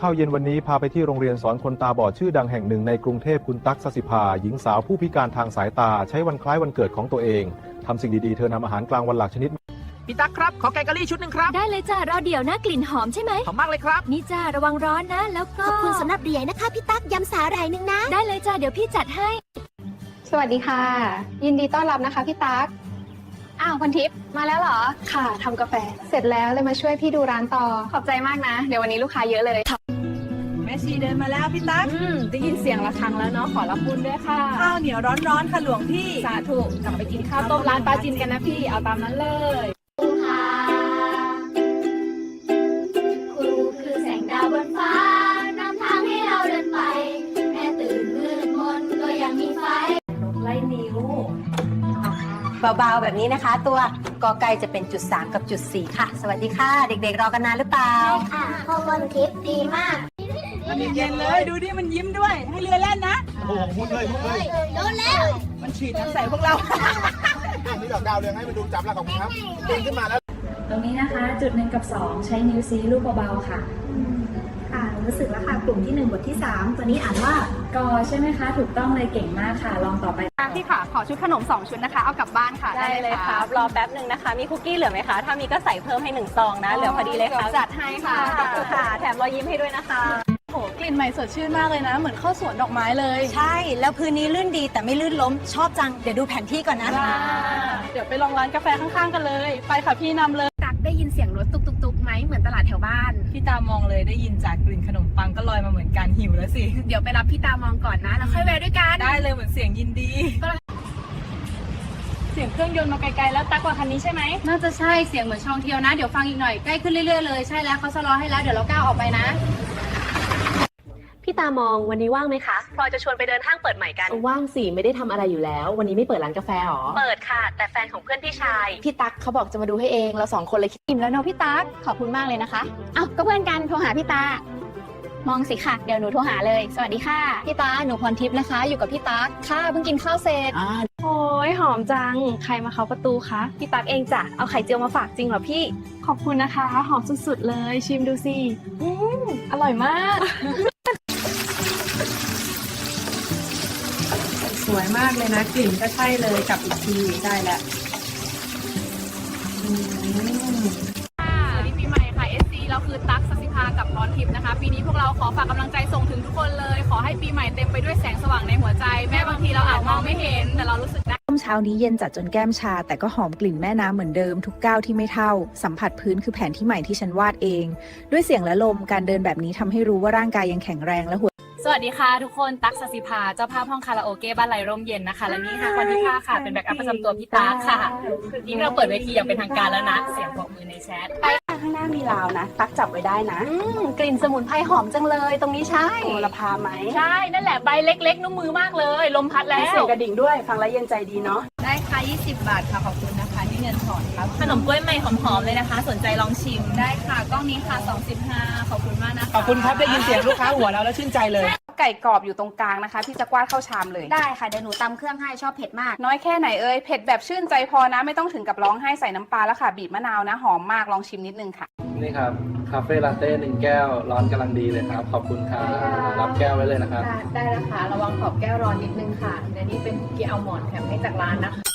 ข้าวเย็นวันนี้พาไปที่โรงเรียนสอนคนตาบอดชื่อดังแห่งหนึ่งในกรุงเทพคุณตั๊กสสิภา หญิงสาวผู้พิการทางสายตา ใช้วันคล้ายวันเกิดของตัวเองทำสิ่งดีๆ เธอนำอาหารกลางวันหลักชนิด พี่ตั๊กครับ ขอแกงกะหรี่ชุดหนึ่งครับได้เลยจ้ารอเดี๋ยวนะกลิ่นหอมใช่ไหมขอบมากเลยครับ นี่จ้าระวังร้อนนะ แล้วก็ขอบคุณสำหรับเหรียญนะคะพี่ตั๊กยำสาหร่ายหนึ่งนะ ได้เลยจ้าเดี๋ยวพี่จัดให้ สวัสดีค่ะ ยินดีต้อนรับนะคะพี่ตั๊กอ้าวพันทิพย์มาแล้วเหรอ ค่ะทำกาแฟ เสร็จแล้วเลยมาช่วยพี่ดูร้านต่อ ขอบใจมากนะ เดี๋ยววันนี้ลูกค้าเยอะเลย แม่ชีเดินมาแล้วพี่ตั๊กอืมได้ยินเสียงระฆังแล้วเนาะขอรับบุญด้วยค่ะข้าวเหนียวร้อนๆค่ะหลวงพี่ สาธุกลับไปกินข้าวต้มร้านปลาจินกันนะพี่เอาตามนั้นเลยครูคือแสงดาวบนฟ้านำทางให้เราเดินไป แม้ตื่นมืดมนก็ยังมีไฟ ไล่นิ้วเบาๆแบบนี้นะคะ ตัวกอไก่จะเป็นจุด 3 กับจุด 4 ค่ะ สวัสดีค่ะ เด็กๆ รอกันนานหรือเปล่าอะข้อมูลทิปดีมาก มันเย็นๆเลยดูดิมันยิ้มด้วย ให้เรือแล่นนะ โอ้โหมุดเลยมุดเลยโดนแล้วมันฉีดน้ำใส่พวกเรานี่ดอกดาวเรืองให้มาดูจับแล้วของครับดึงขึ้นมาแล้วตรงนี้นะคะจุดหนึ่งกับ 2 ใช้นิ้วซีลูกเบาๆค่ะค่ะรู้สึกแล้วค่ะกลุ่มที่ 1 บทที่ 3 ตัวนี้อ่านว่ากอใช่ไหมคะ ถูกต้องเลยเก่งมากค่ะ ลองต่อไปพี่ค่ะ ขอชุดขนม 2 ชุดนะคะ เอากลับบ้านค่ะได้เลยครับรอแป๊บหนึ่งนะคะ มีคุกกี้เหลือไหมคะ ถ้ามีก็ใส่เพิ่มให้1ซองนะ เหลือพอดีเลยค่ะดี๋วจัดให้ค่ะค่ะ แถมรอยยิ้มให้ด้วยนะคะโห กลิ่นใหม่สดชื่นมากเลยนะ เหมือนเข้าสวนดอกไม้เลยใช่ แล้วพื้นนี้ลื่นดีแต่ไม่ลื่นล้มชอบจัง เดี๋ยวดูแผนที่ก่อนนะเดี๋ยวไปลองร้านกาแฟข้างๆกันเลย ไปค่ะพี่นำเลย ตักได้ยินเสียงรถตุกตุกตุกไหมเหมือนตลาดแถวบ้าน พี่ตามองเลยได้ยินจากกลิ่นขนมปังก็ลอยมาเหมือนกันหิวแล้วสิ เดี๋ยวไปรับพี่ตามองก่อนนะ แล้วค่อยแวะด้วยกัน ได้เลยเหมือนเสียงยินดี เสียงเครื่องยนต์มาไกลๆแล้วตักกว่าคันนี้ใช่ไหม น่าจะใช่เสียงเหมือนช่องเที่ยวนะ เดี๋ยวฟังอีกหน่อยใกล้ขึ้นเรื่อยๆเลยใช่แล้วเขาสะลอให้แล้วเดี๋ยวเราก้าวออกไปนะพี่ ตามองวันนี้ว่างไหมคะ พลอยจะชวนไปเดินห้างเปิดใหม่กัน ว่างสิไม่ได้ทำอะไรอยู่แล้ว วันนี้ไม่เปิดร้านกาแฟหรอ เปิดค่ะ แต่แฟนของเพื่อนพี่ชาย พี่ตั๊กเขาบอกจะมาดูให้เองเราสองคนเลยคิดอิ่มแล้วเนาะพี่ตั๊กขอบคุณมากเลยนะคะเอ้าก็เพื่อนกันโทรหาพี่ตามองสิค่ะเดี๋ยวหนูโทรหาเลย สวัสดีค่ะพี่ตาหนูพรทิพย์นะคะ อยู่กับพี่ตั๊กค่ะเพิ่งกินข้าวเสร็จอ่าโอ้ยหอมจัง ใครมาเคาะประตูคะ พี่ตั๊กเองจ้ะ เอาไข่เจียวมาฝากจริงเหรอพี่ ขอบคุณนะคะ หอมสุดๆเลย ชิมดูสิ อืมอร่อยมาก สวยมากเลยนะกลิ่นก็ใช่เลยกลับอีกทีได้แล้วสวัสดีปีใหม่ค่ะ SC เราคือตั๊กสัสิภากับพรทิพย์นะคะ ปีนี้พวกเราขอฝากกำลังใจส่งถึงทุกคนเลย ขอให้ปีใหม่เต็มไปด้วยแสงสว่างในหัวใจ แม้บางทีเราอาจมองไม่เห็น แต่เรารู้สึกได้ต้มเช้านี้เย็นจัดจนแก้มชา แต่ก็หอมกลิ่นแม่น้ำเหมือนเดิมทุกก้าวที่ไม่เท่า สัมผัสพื้นคือแผนที่ใหม่ที่ฉันวาดเอง ด้วยเสียงและลมการเดินแบบนี้ทำให้รู้ว่าร่างกายยังแข็งแรงและหัว สวัสดีค่ะทุกคนตั๊กสสิภาเจ้าภาพห้องคาราโอเกะบ้านไรร่มเย็นนะคะ และนี่ค่ะวันที่5ค่ะ เป็นแบ็กอัพประจำตัวพี่ตั๊กค่ะคือนี่เราเปิดเวทีอย่างเป็นทางการแล้วนะ เสียงปรบมือในแชทข้างหน้ามีราวนะ ตั๊กจับไว้ได้นะอืมกลิ่นสมุนไพรหอมจังเลย ตรงนี้ใช่โอละพาไหมใช่นั่นแหละใบเล็กๆนุ่มมือมากเลย ลมพัดแล้มีวเสียงกระดิ่งด้วย ฟังแล้วเย็นใจดีเนาะได้ค่ะ20 บาทค่ะขอบคุณนะคะที่ เงินถอนครับขนมกล้วยใหม่หอมๆเลยนะคะ สนใจลองชิมได้ค่ะกล้องนี้ค่ะ 2.5 ขอบคุณมากนะคะขอบคุณครับได้ยินเสียงลูกค้าหัวเราะแล้วชื่นใจเลย ไก่กรอบอยู่ตรงกลางนะคะ พี่จะกวาดเข้าชามเลย ได้ค่ะเดี๋ยวหนูตำเครื่องให้ชอบเผ็ดมาก น้อยแค่ไหนเอ่ยเผ็ดแบบชื่นใจพอนะ ไม่ต้องถึงกับร้องไห้ใส่น้ำปลาแล้วค่ะ บีบมะนาวนะหอมมากลองชิมนิดนึงค่ะ นี่ครับ คาเฟ่ลาเต้หนึ่งแก้ว ร้อนกำลังดีเลยครับ ขอบคุณครับ รับแก้วไว้เลยนะครับ ได้นะคะระวังขอบแก้วร้อนนิดนึงค่ะและนี่เป็นคุกกี้อัลมอนด์แถมให้จากร้านนะคะ